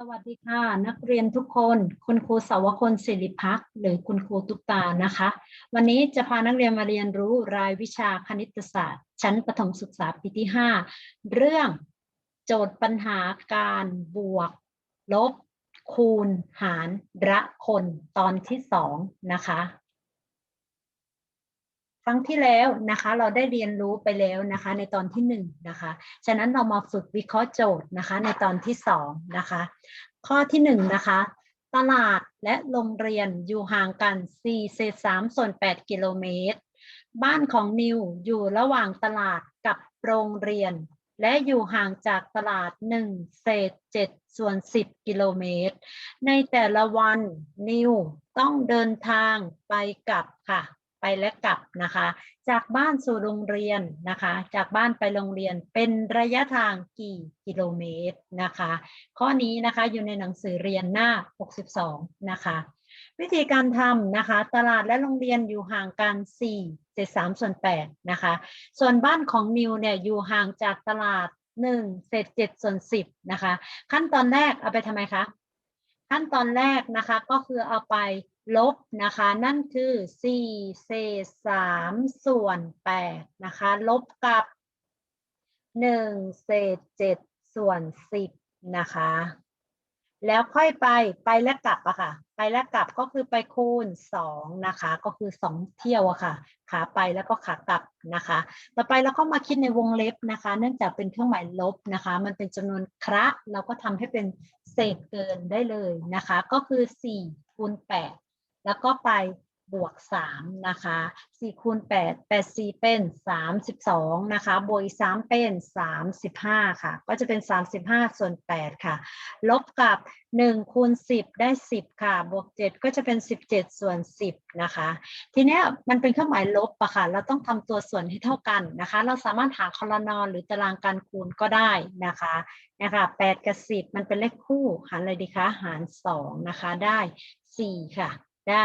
สวัสดีค่ะ นักเรียนทุกคน คุณครูสาวคนศิริพักหรือคุณครูตุกตานะคะ วันนี้จะพานักเรียนมาเรียนรู้รายวิชาคณิตศาสตร์ ชั้นประถมศึกษาปีที่ 5 เรื่องโจทย์ปัญหาการบวก ลบ คูณ หาร ระคนตอนที่ 2 นะคะ ครั้งที่แล้วนะคะเราได้เรียนรู้ไปแล้วนะคะในตอนที่หนึ่งนะคะฉะนั้นเรามาฝึกวิเคราะห์โจทย์นะคะในตอนที่สองนะคะข้อที่หนึ่งนะคะตลาดและโรงเรียนอยู่ห่างกัน4เศษ3ส่วน8กิโลเมตร บ้านของนิวอยู่ระหว่างตลาดกับโรงเรียน และอยู่ห่างจากตลาด1เศษ7ส่วน10กิโลเมตร ในแต่ละวันนิวต้องเดินทางไปกลับค่ะ ไปและกลับนะคะ จากบ้านสู่โรงเรียนนะคะ จากบ้านไปโรงเรียนเป็นระยะทางกี่กิโลเมตรนะคะ ข้อนี้นะคะอยู่ในหนังสือเรียนหน้า 62 นะคะ วิธีการทำนะคะ ตลาดและโรงเรียนอยู่ห่างกัน 4 7 3 ส่วน 8 นะคะ ส่วนบ้านของนิวเนี่ยอยู่ห่างจากตลาด 1 เศษ7ส่วน 10 นะคะ ขั้นตอนแรกเอาไปทำไมคะขั้นตอนแรกนะคะก็คือเอาไป ลบนะคะ นั่นคือ 4 เศษ 3 ส่วน 8 นะคะ ลบกับ 1 เศษ 7 ส่วน 10 นะคะ แล้วค่อยไปไปและกลับอะค่ะ ไปและกลับก็คือไปคูณ 2 นะคะ ก็คือ 2 เที่ยวอะค่ะ ขาไปแล้วก็ขากลับนะคะ ต่อไปเราก็มาคิดในวงเล็บนะคะ เนื่องจากเป็นเครื่องหมายลบนะคะ มันเป็นจำนวนคระ เราก็ทำให้เป็นเศษเกินได้เลยนะคะ ก็คือ 4คูณ8 แล้วก็ไปบวก 3 นะคะ4คูณ8 8 4 เป็น 32 นะคะ บวกอีก3เป็น 35 ค่ะ ก็จะเป็น 35 ส่วน 8 ค่ะ ลบกับ 1 คูณ 10 ได้ 10 ค่ะ บวก 7 ก็จะเป็น 17 ส่วน 10 นะคะ ทีนี้มันเป็นเครื่องหมายลบอะค่ะ เราต้องทำตัวส่วนให้เท่ากันนะคะ เราสามารถหาคอลนอนหรือตารางการคูณก็ได้นะคะนะคะ8กับ 10 มันเป็นเลขคู่หารอะไรดีคะ หาร 2 นะคะ ได้ 4 ค่ะ ได้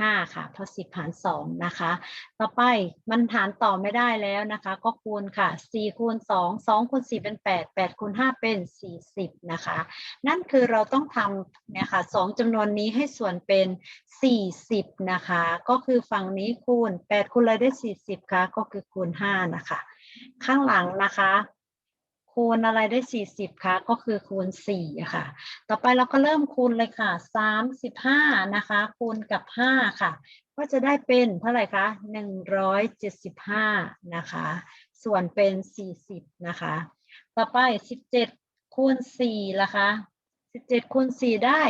5ค่ะเพราะ10หาร2นะคะ ต่อไปมันหารต่อไม่ได้แล้วนะคะ ก็คูณค่ะ4คูณ2 2คูณ4เป็น 8 8คูณ5เป็น 40 นะคะ นั่นคือเราต้องทำเนี่ยค่ะ2จำนวนนี้ให้ส่วนเป็น 40 นะคะ ก็คือฝั่งนี้คูณ 8คูณอะไรได้ 40ค่ะก็คือคูณ 5 นะคะ ข้างหลังนะคะ คูณอะไรได้ 40คะก็คือคูณสี่ค่ะ ต่อไปเราก็เริ่มคูณเลยค่ะ 35 นะคะ คูณกับ 5 ค่ะ ก็จะได้เป็นเท่าไหร่คะ175 นะคะ ส่วนเป็น 40 นะคะ ต่อไป 17 คูณ4ล่ะคะ 17คูณ4ได้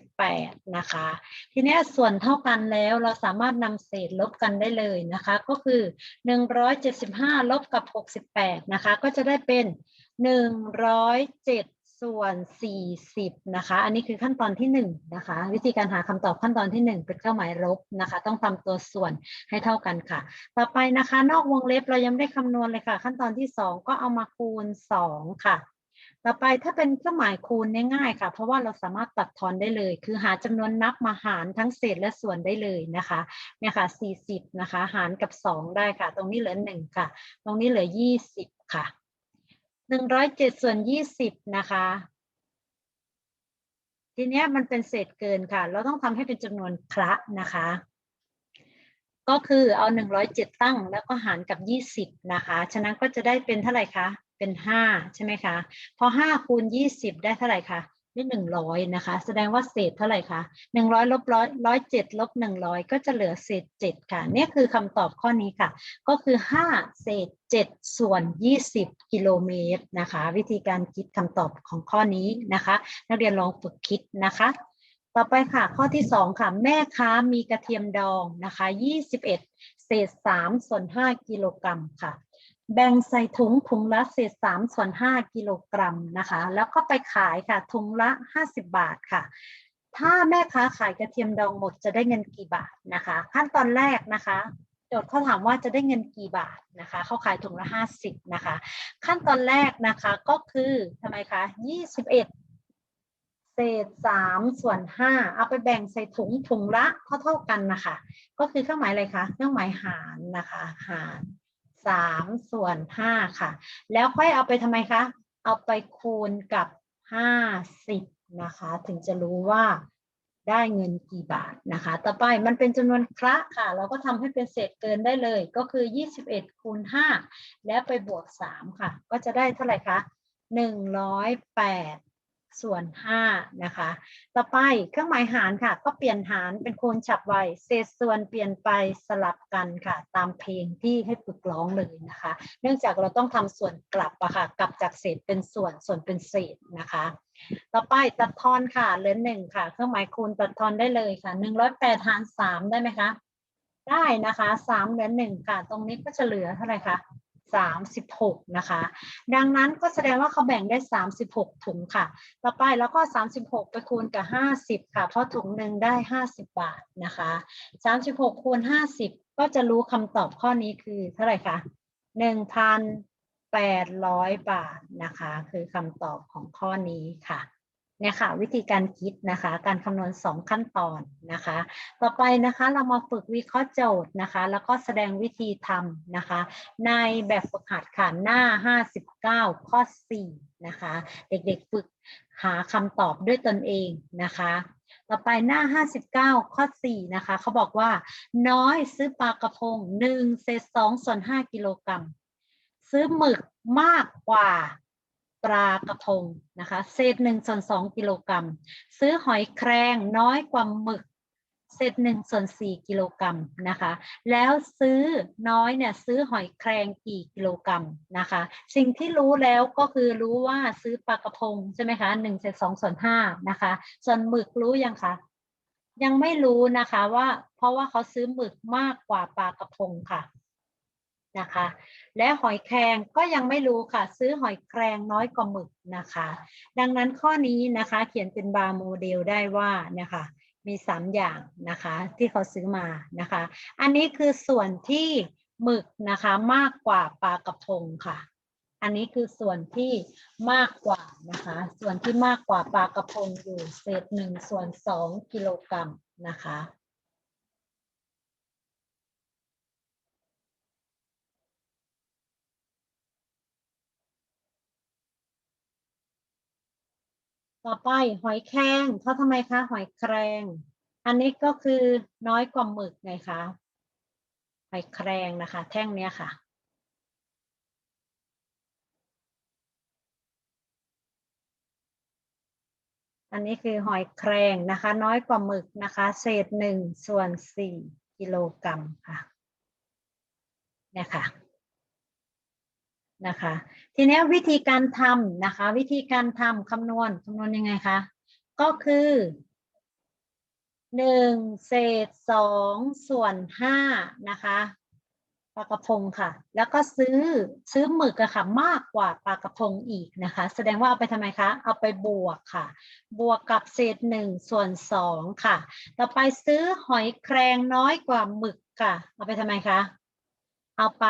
68 นะคะ ทีนี้ส่วนเท่ากันแล้วเราสามารถนำเศษลบกันได้เลยนะคะ ก็คือ 175 ลบกับ 68 นะคะ ก็จะได้เป็น 107 ส่วน 40 นะคะ อันนี้คือขั้นตอนที่ 1 นะคะ วิธีการหาคำตอบขั้นตอนที่ 1 เป็นเครื่องหมายลบนะคะ ต้องทำตัวส่วนให้เท่ากันค่ะ ต่อไปนะคะ นอกวงเล็บเรายังไม่ได้คำนวณเลยค่ะ ขั้นตอนที่ 2 ก็เอามาคูณ 2 ค่ะ ต่อไปถ้าเป็นเครื่องหมายคูณง่ายๆค่ะ เพราะว่าเราสามารถตัดทอนได้เลย คือหาจำนวนนับมาหารทั้งเศษและส่วนได้เลยนะคะเนี่ยค่ะ40นะคะ หารกับ 2 ได้ค่ะ ตรงนี้เหลือ1ค่ะ ตรงนี้เหลือ 20 ค่ะ 107ส่วน20 นะคะ ทีนี้มันเป็นเศษเกินค่ะ เราต้องทำให้เป็นจำนวนคระนะคะ ก็คือเอา 107 ตั้งแล้วก็หารกับ 20 นะคะ ฉะนั้นก็จะได้เป็นเท่าไหร่คะ เป็น 5 ใช่ไหมคะ พอ 5 คูณ 20 ได้เท่าไหร่คะได้100นะคะ แสดงว่าเศษเท่าไหร่คะ100ลบ100 107ลบ100ก็จะเหลือเศษ7ค่ะนี่คือคำตอบข้อนี้ค่ะ ก็คือ5เศษ7ส่วน20กิโลเมตรนะคะ วิธีการคิดคำตอบของข้อนี้นะคะ นักเรียนลองฝึกคิดนะคะ ต่อไปค่ะข้อที่2ค่ะ แม่ค้ามีกระเทียมดองนะคะ21เศษ3ส่วน5กิโลกรัมค่ะ แบ่งใส่ถุงถุงละเศษ3ส่วน5กิโลกรัมนะคะ แล้วก็ไปขายค่ะถุงละ50บาทค่ะ ถ้าแม่ค้าขายกระเทียมดองหมดจะได้เงินกี่บาทนะคะ ขั้นตอนแรกนะคะโจทย์เขาถามว่าจะได้เงินกี่บาทนะคะ เขาขายถุงละ 50 นะคะ ขั้นตอนแรกนะคะก็คือทำไมคะ 21 เศษสามส่วนห้าเอาไปแบ่งใส่ถุงถุงละเท่าเท่ากันนะคะ ก็คือเครื่องหมายอะไรคะ เครื่องหมายหารนะคะ หาร สามส่วนห้าค่ะ แล้วค่อยเอาไปทำไมคะ เอาไปคูณกับห้าสิบนะคะ ถึงจะรู้ว่าได้เงินกี่บาทนะคะ ต่อไปมันเป็นจำนวนคระค่ะ เราก็ทำให้เป็นเศษเกินได้เลย ก็คือ 21คูณ5แล้วไปบวก 3 ค่ะ ก็จะได้เท่าไหร่คะ108 ส่วน5นะคะ ต่อไปเครื่องหมายหารค่ะ ก็เปลี่ยนหารเป็นคูณฉับไวเศษส่วนเปลี่ยนไปสลับกันค่ะ ตามเพลงที่ให้ฝึกร้องเลยนะคะ เนื่องจากเราต้องทำส่วนกลับอะค่ะ กลับจากเศษเป็นส่วนส่วนเป็นเศษนะคะ ต่อไปตัดทอนค่ะเหลือหนึ่งค่ะ เครื่องหมายคูณตัดทอนได้เลยค่ะหนึ่งร้อยแปดหารสามได้ไหมคะ ได้นะคะสามเหลือหนึ่งค่ะ ตรงนี้ก็จะเหลือเท่าไหร่คะ สามสิบหกนะคะ ดังนั้นก็แสดงว่าเขาแบ่งได้สามสิบหกถุงค่ะ ต่อไปแล้วก็สามสิบหกไปคูณกับห้าสิบค่ะ เพราะถุงหนึ่งได้ห้าสิบบาทนะคะสามสิบหกคูณห้าสิบก็จะรู้คำตอบข้อนี้คือเท่าไหร่คะหนึ่งพันแปดร้อยบาทนะคะ คือคำตอบของข้อนี้ค่ะ เนี่ยค่ะวิธีการคิดนะคะ การคำนวณสองขั้นตอนนะคะ ต่อไปนะคะเรามาฝึกวิเคราะห์โจทย์นะคะ แล้วก็แสดงวิธีทำนะคะ ในแบบฝึกหัดค่ะหน้า 59 ข้อ 4 นะคะ เด็กๆฝึกหาคำตอบด้วยตนเองนะคะต่อไปหน้า 59 ข้อ 4 นะคะ เขาบอกว่า น้อยซื้อปลากระพง1เศษ2ส่วน5กิโลกรัม ซื้อหมึกมากกว่า ปลากระพงนะคะ เศษหนึ่งส่วนสองกิโลกรัม ซื้อหอยแครงน้อยกว่าหมึก เศษหนึ่งส่วนสี่กิโลกรัมนะคะ แล้วซื้อน้อยเนี่ยซื้อหอยแครงกี่กิโลกรัมนะคะ สิ่งที่รู้แล้วก็คือรู้ว่าซื้อปลากระพงใช่ไหมคะหนึ่งเศษสองส่วนห้านะคะ ส่วนหมึกรู้ยังคะยังไม่รู้นะคะว่าเพราะว่าเขาซื้อหมึกมากกว่าปลากระพงค่ะ นะคะ และหอยแครงก็ยังไม่รู้ค่ะ ซื้อหอยแครงน้อยกว่าหมึกนะคะ ดังนั้นข้อนี้นะคะเขียนเป็นบาร์โมเดลได้ว่านะคะมีสามอย่างนะคะที่เขาซื้อมานะคะ อันนี้คือส่วนที่หมึกนะคะมากกว่าปลากระพงค่ะ อันนี้คือส่วนที่มากกว่านะคะ ส่วนที่มากกว่าปลากระพงอยู่เศษหนึ่งส่วนสองกิโลกรัมนะคะ ต่อไปหอยแครงเพราะทำไมคะหอยแครง อันนี้ก็คือน้อยกว่าหมึกไงคะหอยแครงนะคะ แท่งเนี้ยค่ะ อันนี้คือหอยแครงนะคะ น้อยกว่าหมึกนะคะ เศษหนึ่งส่วนสี่กิโลกรัมค่ะเนี่ยค่ะ นะคะ ทีนี้วิธีการทำนะคะ วิธีการทำคำนวณคำนวณยังไงคะก็คือหนึ่งเศษสองส่วนห้านะคะปลากระพงค่ะ แล้วก็ซื้อซื้อหมึกอะค่ะมากกว่าปลากระพงอีกนะคะ แสดงว่าเอาไปทำไมคะ เอาไปบวกค่ะ บวกกับเศษหนึ่งส่วนสองค่ะ ต่อไปซื้อหอยแครงน้อยกว่าหมึกค่ะ เอาไปทำไมคะ เอาไป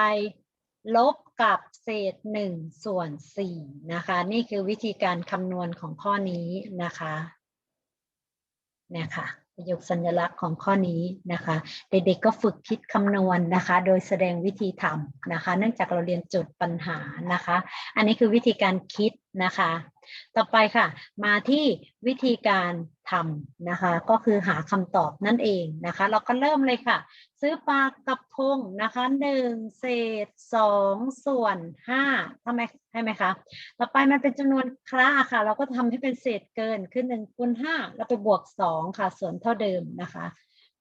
ลบกับ เศษหนึ่งส่วนสี่นะคะ นี่คือวิธีการคำนวณของข้อนี้นะคะเนี่ยค่ะประโยคสัญลักษณ์ของข้อนี้นะคะ เด็กๆก็ฝึกคิดคำนวณนะคะ โดยแสดงวิธีทำนะคะ เนื่องจากเราเรียนจุดปัญหานะคะ อันนี้คือวิธีการคิด นะคะ ต่อไปค่ะ มาที่วิธีการทำนะคะ ก็คือหาคำตอบนั่นเองนะคะ เราก็เริ่มเลยค่ะ ซื้อปลากระพงนะคะหนึ่งเศษสองส่วนห้าทำไมใช่ไหมคะ ต่อไปมันเป็นจำนวนคระค่ะ เราก็ทำให้เป็นเศษเกินคือหนึ่งคูณห้าแล้วไปบวกสองค่ะ ส่วนเท่าเดิมนะคะ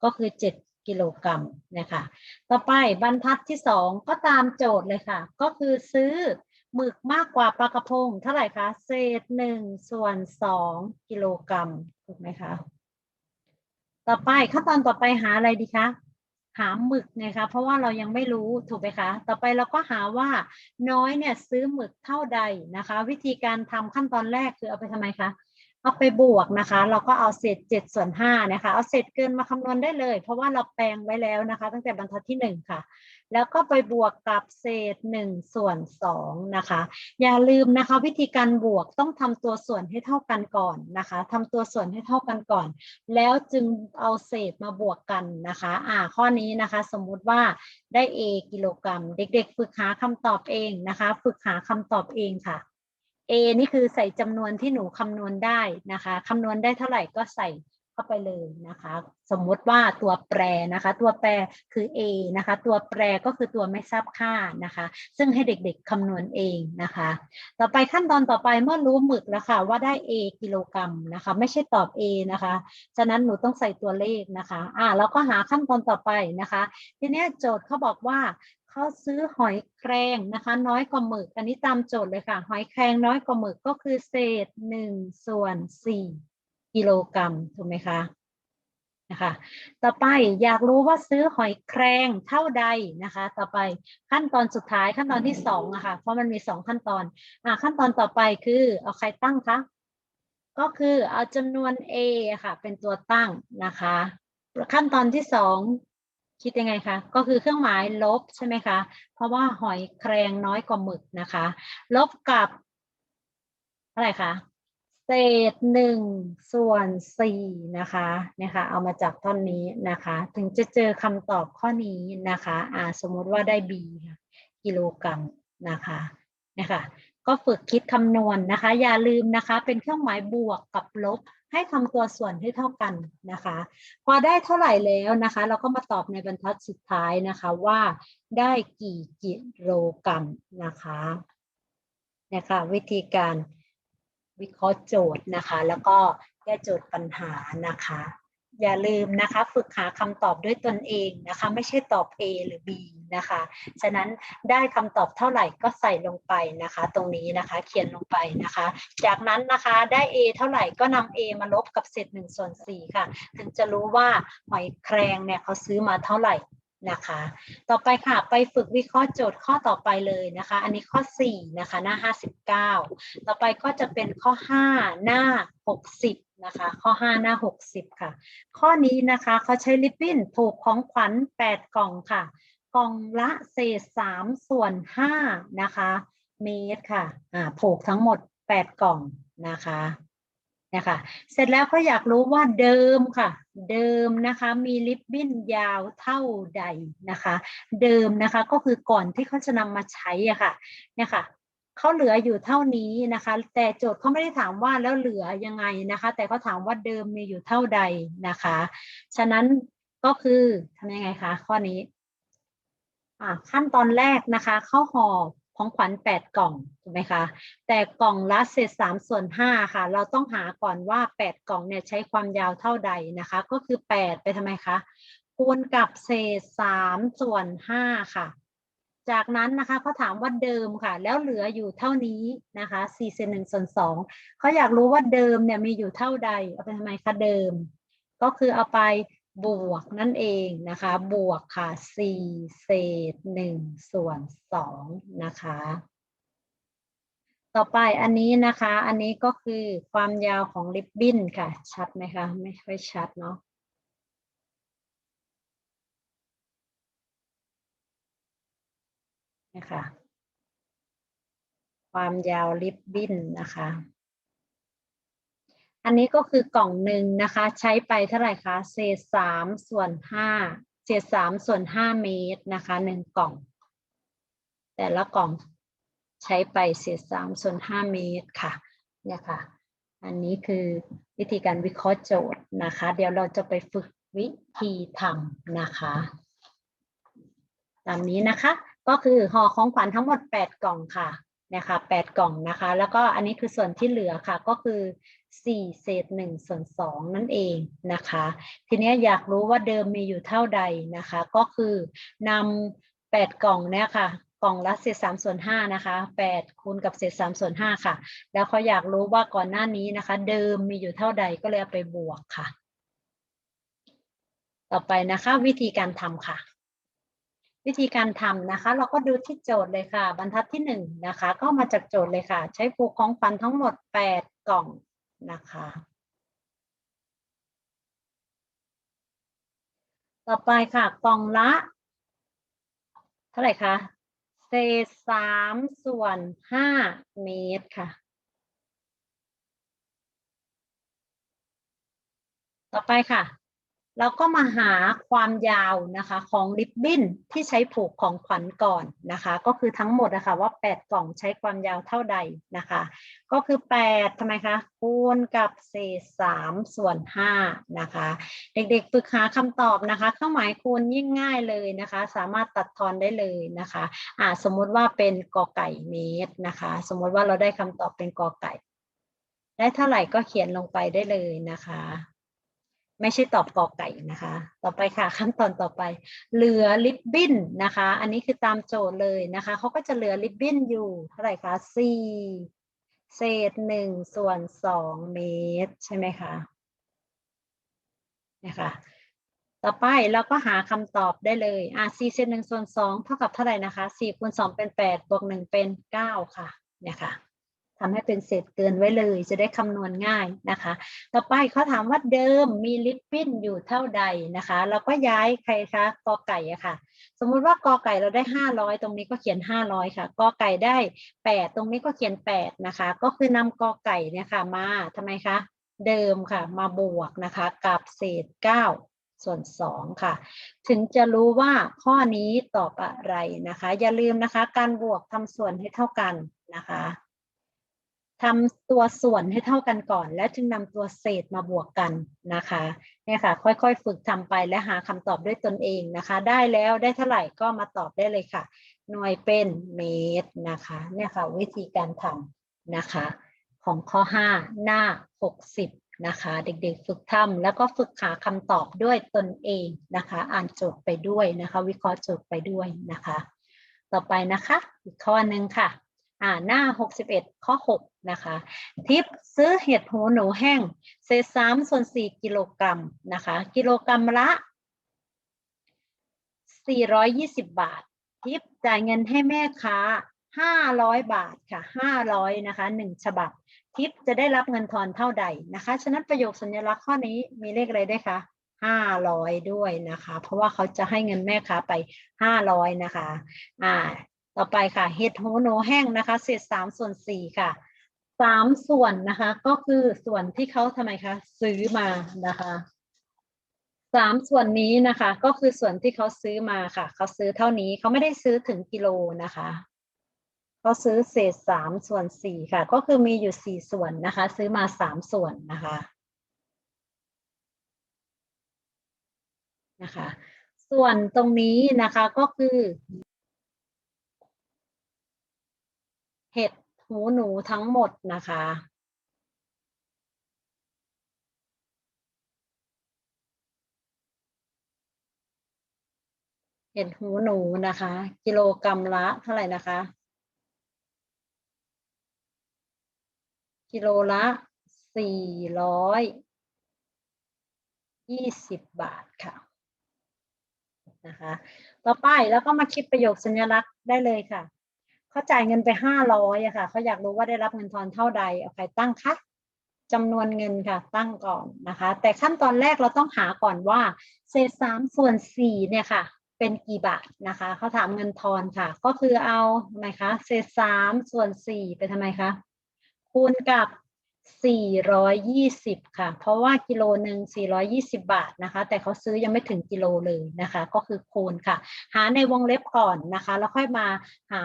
ก็คือเจ็ดกิโลกรัมนะคะ ต่อไปบรรทัดที่สองก็ตามโจทย์เลยค่ะ ก็คือซื้อ หมึกมากกว่าปลากระพงเท่าไหร่คะเศษหนึ่งส่วนสองกิโลกรัมถูกไหมคะ ต่อไปขั้นตอนต่อไปหาอะไรดีคะหาหมึกไงคะเพราะว่าเรายังไม่รู้ถูกไหมคะ ต่อไปเราก็หาว่าน้อยเนี่ยซื้อหมึกเท่าใดนะคะ วิธีการทำขั้นตอนแรกคือเอาไปทำไมคะ เอาไปบวกนะคะ เราก็เอาเศษเจ็ดส่วนห้านะคะ เอาเศษเกินมาคำนวณได้เลย เพราะว่าเราแปลงไว้แล้วนะคะ ตั้งแต่บรรทัดที่หนึ่งค่ะ แล้วก็ไปบวกกับเศษหนึ่งส่วนสองนะคะ อย่าลืมนะคะ วิธีการบวกต้องทำตัวส่วนให้เท่ากันก่อนนะคะทำตัวส่วนให้เท่ากันก่อน แล้วจึงเอาเศษมาบวกกันนะคะอ่าข้อนี้นะคะ สมมุติว่าได้ A กิโลกรัม เด็ก ๆ ฝึกหาคำตอบเองนะคะ ฝึกหาคำตอบเองค่ะ A นี่คือใส่จำนวนที่หนูคำนวณได้นะคะคำนวณได้เท่าไหร่ก็ใส่เข้าไปเลยนะคะ สมมติว่าตัวแปรนะคะ ตัวแปรคือ A นะคะ ตัวแปรก็คือตัวไม่ทราบค่านะคะ ซึ่งให้เด็กๆคำนวณเองนะคะ ต่อไปขั้นตอนต่อไปเมื่อรู้หมึกแล้วค่ะว่าได้ A กิโลกรัมนะคะ ไม่ใช่ตอบ A นะคะ ฉะนั้นหนูต้องใส่ตัวเลขนะคะ อ่าเราก็หาขั้นตอนต่อไปนะคะ ทีนี้โจทย์เขาบอกว่า เขาซื้อหอยแครงนะคะ น้อยกว่าหมึก อันนี้ตามโจทย์เลยค่ะ หอยแครงน้อยกว่าหมึกก็คือเศษหนึ่งส่วนสี่กิโลกรัมถูกไหมคะนะคะ ต่อไปอยากรู้ว่าซื้อหอยแครงเท่าใดนะคะ ต่อไปขั้นตอนสุดท้ายขั้นตอนที่สองอะค่ะเพราะมันมีสองขั้นตอนอ่าขั้นตอนต่อไปคือเอาใครตั้งคะก็คือเอาจำนวน A อค่ะ เป็นตัวตั้งนะคะ ขั้นตอนที่สอง คิดยังไงคะก็คือเครื่องหมายลบใช่ไหมคะเพราะว่าหอยแครงน้อยกว่าหมึกนะคะ ลบกับเท่าไรคะเศษหนึ่งส่วนสี่นะคะเนี่ยค่ะเอามาจากท่อนนี้นะคะ ถึงจะเจอคำตอบข้อนี้นะคะอ่าสมมติว่าได้ B ค่ะกิโลกรัมนะคะนะคะก็ฝึกคิดคำนวณนะคะ อย่าลืมนะคะ เป็นเครื่องหมายบวกกับลบ ให้คำตัวส่วนให้เท่ากันนะคะ พอได้เท่าไหร่แล้วนะคะ เราก็มาตอบในบรรทัดสุดท้ายนะคะว่าได้กี่กิโลกรัมนะคะนะคะวิธีการวิเคราะห์โจทย์นะคะ แล้วก็แก้โจทย์ปัญหานะคะ อย่าลืมนะคะฝึกหาคำตอบด้วยตนเองนะคะ ไม่ใช่ตอบ A หรือ B นะคะ ฉะนั้นได้คำตอบเท่าไหร่ก็ใส่ลงไปนะคะ ตรงนี้นะคะเขียนลงไปนะคะ จากนั้นนะคะได้ A เท่าไหร่ก็นำ A มาลบกับเศษ1ส่วน4ค่ะ ถึงจะรู้ว่าหอยแครงเนี่ยเขาซื้อมาเท่าไหร่นะคะ ต่อไปค่ะ ไปฝึกวิเคราะห์โจทย์ข้อต่อไปเลยนะคะ อันนี้ข้อ 4 นะคะ หน้า 59 ต่อไปก็จะเป็นข้อ 5 หน้า 60 นะคะ ข้อ 5 หน้า 60 ค่ะ ข้อนี้นะคะเขาใช้ลิปบิ้นผูกของขวัญ 8 กล่องค่ะ กล่องละเศษ 3 ส่วน 5 นะคะ เมตรค่ะอ่าผูกทั้งหมด 8 กล่องนะคะนะคะเสร็จแล้วก็อยากรู้ว่าเดิมค่ะ เดิมนะคะมีลิปบิ้นยาวเท่าใดนะคะ เดิมนะคะก็คือก่อนที่เขาจะนำมาใช้อะค่ะเนี่ยค่ะ เขาเหลืออยู่เท่านี้นะคะ แต่โจทย์เขาไม่ได้ถามว่าแล้วเหลือยังไงนะคะ แต่เขาถามว่าเดิมมีอยู่เท่าใดนะคะ ฉะนั้นก็คือทำยังไงคะข้อนี้ขั้นตอนแรกนะคะเข้าห่อของขวัญ 8 กล่องถูกไหมคะ แต่กล่องละเศษ3ส่วน5ค่ะ เราต้องหาก่อนว่า 8 กล่องเนี่ยใช้ความยาวเท่าใดนะคะ ก็คือ 8 ไปทำไมคะ คูณกับเศษ3ส่วน5ค่ะ จากนั้นนะคะเขาถามว่าเดิมค่ะ แล้วเหลืออยู่เท่านี้นะคะ4เศษ1ส่วน2เขาอยากรู้ว่าเดิมเนี่ยมีอยู่เท่าใดเอาไปทำไมคะเดิม ก็คือเอาไปบวกนั่นเองนะคะ บวกค่ะสี่เศษหนึ่งส่วนสองนะคะ ต่อไปอันนี้นะคะ อันนี้ก็คือความยาวของริบบิ้นค่ะ ชัดไหมคะ ไม่ค่อยชัดเนาะ นะคะความยาวริบบิ้นนะคะ อันนี้ก็คือกล่องหนึ่งนะคะ ใช้ไปเท่าไหร่คะ เศษสามส่วนห้าเศษสามส่วนห้าเมตรนะคะหนึ่งกล่อง แต่ละกล่องใช้ไปเศษสามส่วนห้าเมตรค่ะเนี่ยค่ะ อันนี้คือวิธีการวิเคราะห์โจทย์นะคะ เดี๋ยวเราจะไปฝึกวิธีทำนะคะ ตามนี้นะคะ ก็คือห่อของขวัญทั้งหมด 8 กล่องค่ะนะคะ8กล่องนะคะ แล้วก็อันนี้คือส่วนที่เหลือค่ะก็คือ4เศษ1ส่วน2นั่นเองนะคะ ทีนี้อยากรู้ว่าเดิมมีอยู่เท่าใดนะคะ ก็คือนำ8กล่องเนี่ยค่ะ กล่องละเศษ3ส่วน5นะคะ8คูณกับเศษ3ส่วน5ค่ะ แล้วเขาอยากรู้ว่าก่อนหน้านี้นะคะ เดิมมีอยู่เท่าใดก็เลยเอาไปบวกค่ะ ต่อไปนะคะ วิธีการทำค่ะ วิธีการทำนะคะ เราก็ดูที่โจทย์เลยค่ะ บรรทัดที่หนึ่งนะคะ ก็มาจากโจทย์เลยค่ะ ใช้ผูกของฟันทั้งหมด 8 กล่องนะคะ ต่อไปค่ะกล่องละ เท่าไหร่คะเศษสามส่วนห้าเมตรค่ะ ต่อไปค่ะ เราก็มาหาความยาวนะคะของริบบิ้นที่ใช้ผูกของขวัญก่อนนะคะ ก็คือทั้งหมดนะคะว่า 8 กล่องใช้ความยาวเท่าใดนะคะ ก็คือ 8ทำไมคะคูณกับเศษ3ส่วน5นะคะ เด็กๆฝึกหาคำตอบนะคะ เครื่องหมายคูณยิ่งง่ายเลยนะคะ สามารถตัดทอนได้เลยนะคะอ่าสมมุติว่าเป็นกอไก่เมตรนะคะ สมมุติว่าเราได้คำตอบเป็นกอไก่ ได้เท่าไหร่ก็เขียนลงไปได้เลยนะคะ ไม่ใช่ตอบกอไก่นะคะ ต่อไปค่ะขั้นตอนต่อไป เหลือลิบบิ้นนะคะ อันนี้คือตามโจทย์เลยนะคะเขาก็จะเหลือลิบบิ้นอยู่เท่าไหร่คะสี่เศษหนึ่งส่วนสองเมตร ใช่ไหมคะนะคะต่อไปเราก็หาคำตอบได้เลยอะสี่เศษหนึ่งส่วนสองเท่ากับเท่าไหร่นะคะสี่คูณสองเป็นแปดบวกหนึ่งเป็นเก้าค่ะเนี่ยค่ะ ทำให้เป็นเศษเกินไว้เลย จะได้คำนวณง่ายนะคะ ต่อไปเขาถามว่าเดิมมีลิปปิ้นอยู่เท่าใดนะคะ เราก็ย้ายใครคะกอไก่อะค่ะ สมมุติว่ากอไก่เราได้ห้าร้อยตรงนี้ก็เขียนห้าร้อยค่ะกอไก่ได้แปดตรงนี้ก็เขียนแปดนะคะ ก็คือนำกอไก่เนี่ยค่ะมาทำไมคะ เดิมค่ะ มาบวกนะคะ กับเศษเก้าส่วนสองค่ะ ถึงจะรู้ว่าข้อนี้ตอบอะไรนะคะ อย่าลืมนะคะ การบวกทำส่วนให้เท่ากันนะคะ ทำตัวส่วนให้เท่ากันก่อน แล้วจึงนำตัวเศษมาบวกกันนะคะเนี่ยค่ะค่อยๆ ฝึกทำไปและหาคำตอบด้วยตนเองนะคะ ได้แล้วได้เท่าไหร่ก็มาตอบได้เลยค่ะ หน่วยเป็นเมตรนะคะเนี่ยค่ะวิธีการทำนะคะ ของข้อ 5 หน้า 60 นะคะ เด็กๆ ฝึกทำแล้วก็ฝึกหาคำตอบด้วยตนเองนะคะ อ่านโจทย์ไปด้วยนะคะ วิเคราะห์โจทย์ไปด้วยนะคะ ต่อไปนะคะ อีกข้อหนึ่งค่ะ อ่าหน้า 61 ข้อ 6 นะคะ ทิปซื้อเห็ดหูหนูแห้ง เศษ3ส่วน4กิโลกรัมนะคะ กิโลกรัมละ 420 บาท ทิปจ่ายเงินให้แม่ค้า 500 บาทค่ะ 500 นะคะ 1 ฉบับ ทิปจะได้รับเงินทอนเท่าใดนะคะ ฉะนั้นประโยคสัญลักษณ์ข้อนี้มีเลขอะไรได้วยคะ500ด้วยนะคะ เพราะว่าเขาจะให้เงินแม่ค้าไป500นะคะ อ่า ต่อไปค่ะเห็ดหูหนูแห้งนะคะเศษ3ส่วน4ค่ะสามส่วนนะคะ ก็คือส่วนที่เขาทำไมคะซื้อมานะคะสามส่วนนี้นะคะ ก็คือส่วนที่เขาซื้อมาค่ะ เขาซื้อเท่านี้เขาไม่ได้ซื้อถึงกิโลนะคะเขาซื้อเศษสามส่วนสี่ค่ะ ก็คือมีอยู่สี่ส่วนนะคะ ซื้อมาสามส่วนนะคะนะคะ ส่วนตรงนี้นะคะก็คือ เห็ดหูหนูทั้งหมดนะคะเห็ดหูหนูนะคะ กิโลกรรัมละเท่าไหร่นะคะ กิโลละสี่ร้อยยี่สิบบาทค่ะนะคะ ต่อไปแล้วก็มาคิดประโยคสัญลักษณ์ได้เลยค่ะ เขาจ่ายเงินไปห้าร้อยอะค่ะเขาอยากรู้ว่าได้รับเงินทอนเท่าใดเอาใครตั้งคะจำนวนเงินค่ะตั้งก่อนนะคะ แต่ขั้นตอนแรกเราต้องหาก่อนว่าเศษสามส่วนสี่เนี่ยค่ะ เป็นกี่บาทนะคะเขาถามเงินทอนค่ะ ก็คือเอาทำไมคะเศษสามส่วนสี่ไปทำไมคะคูณกับ 420 ค่ะ เพราะว่ากิโลหนึ่ง420 บาทนะคะ แต่เขาซื้อยังไม่ถึงกิโลเลยนะคะ ก็คือคูณค่ะ หาในวงเล็บก่อนนะคะ แล้วค่อยมาหา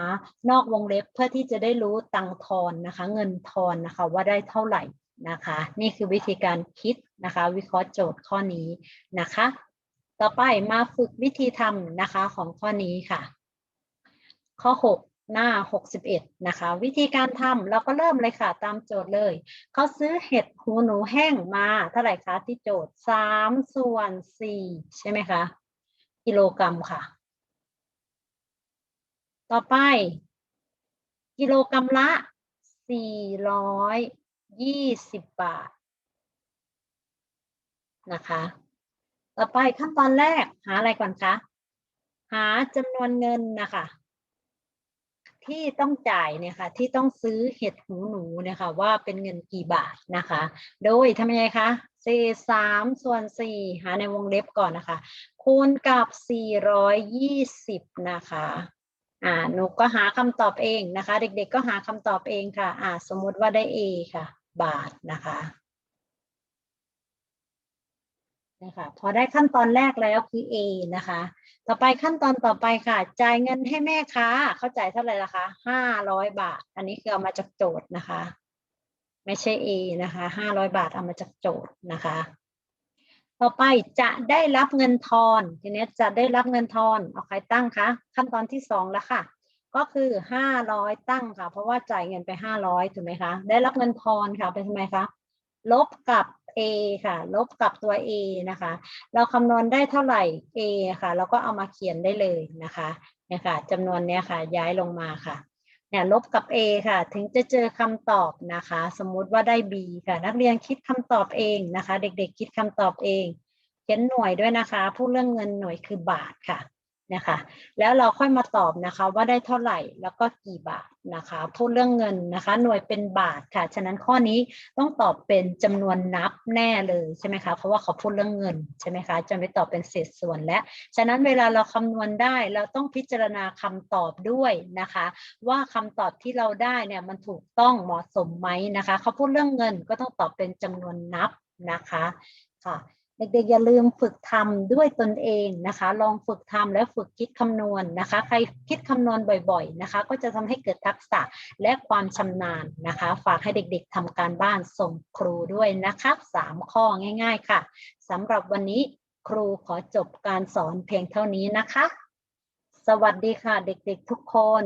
นอกวงเล็บเพื่อที่จะได้รู้ตังทอนนะคะ เงินทอนนะคะว่าได้เท่าไหร่นะคะ นี่คือวิธีการคิดนะคะ วิเคราะห์โจทย์ข้อนี้นะคะ ต่อไปมาฝึกวิธีทำนะคะของข้อนี้ค่ะ ข้อ 6 หน้า 61 นะคะ วิธีการทำเราก็เริ่มเลยค่ะ ตามโจทย์เลย เขาซื้อเห็ดหูหนูแห้งมาเท่าไหร่คะที่โจทย์ 3 ส่วน 4 ใช่ไหมคะ กิโลกรัมค่ะ ต่อไป กิโลกรัมละ 420 บาท นะคะ ต่อไปขั้นตอนแรกหาอะไรก่อนคะ หาจำนวนเงินนะคะ ที่ต้องจ่ายเนี่ยค่ะที่ต้องซื้อเห็ดหูหนูเนี่ยค่ะว่าเป็นเงินกี่บาทนะคะ โดยทำยังไงคะเศษสามส่วนสี่หาในวงเล็บก่อนนะคะ คูณกับสี่ร้อยยี่สิบนะคะอ่าหนูก็หาคำตอบเองนะคะ เด็กๆก็หาคำตอบเองค่ะอ่าสมมุติว่าได้ A ค่ะ บาทนะคะ นะคะพอได้ขั้นตอนแรกแล้วคือ A นะคะ ต่อไปขั้นตอนต่อไปค่ะ จ่ายเงินให้แม่ค้าเขาจ่ายเท่าไหร่ละคะห้าร้อยบาท อันนี้คือเอามาจากโจทย์นะคะ ไม่ใช่ A นะคะห้าร้อยบาทเอามาจากโจทย์นะคะ ต่อไปจะได้รับเงินทอนทีนี้จะได้รับเงินทอนเอาใครตั้งคะขั้นตอนที่สองแล้วค่ะ ก็คือห้าร้อยตั้งค่ะ เพราะว่าจ่ายเงินไปห้าร้อยถูกไหมคะได้รับเงินทอนค่ะเป็นทำไมคะ ลบกับ A ค่ะ ลบกับตัว A นะคะ เราคำนวณได้เท่าไหร่ A ค่ะ เราก็เอามาเขียนได้เลยนะคะเนี่ยค่ะจำนวนเนี้ยค่ะ ย้ายลงมาค่ะเนี่ยลบกับ A ค่ะ ถึงจะเจอคำตอบนะคะ สมมุติว่าได้ B ค่ะ นักเรียนคิดคำตอบเองนะคะ เด็กๆคิดคำตอบเองเขียนหน่วยด้วยนะคะ พูดเรื่องเงินหน่วยคือบาทค่ะ นะคะแล้วเราค่อยมาตอบนะคะว่าได้เท่าไหร่แล้วก็กี่บาทนะคะพูดเรื่องเงินนะคะหน่วยเป็นบาทค่ะ ฉะนั้นข้อนี้ต้องตอบเป็นจำนวนนับแน่เลยใช่ไหมคะเพราะว่าเขาพูดเรื่องเงินใช่ไหมคะจะไม่ตอบเป็นเศษส่วนและ ฉะนั้นเวลาเราคำนวณได้เราต้องพิจารณาคำตอบด้วยนะคะ ว่าคำตอบที่เราได้เนี่ยมันถูกต้องเหมาะสมไหมนะคะ เขาพูดเรื่องเงินก็ต้องตอบเป็นจำนวนนับนะคะค่ะ เด็กๆอย่าลืมฝึกทำด้วยตนเองนะคะ ลองฝึกทำและฝึกคิดคำนวณนะคะ ใครคิดคำนวณบ่อยๆนะคะ ก็จะทำให้เกิดทักษะและความชำนาญนะคะ ฝากให้เด็กๆทำการบ้านส่งครูด้วยนะคะสามข้อง่าย ๆ ค่ะสำหรับวันนี้ครูขอจบการสอนเพียงเท่านี้นะคะ สวัสดีค่ะเด็กๆทุกคน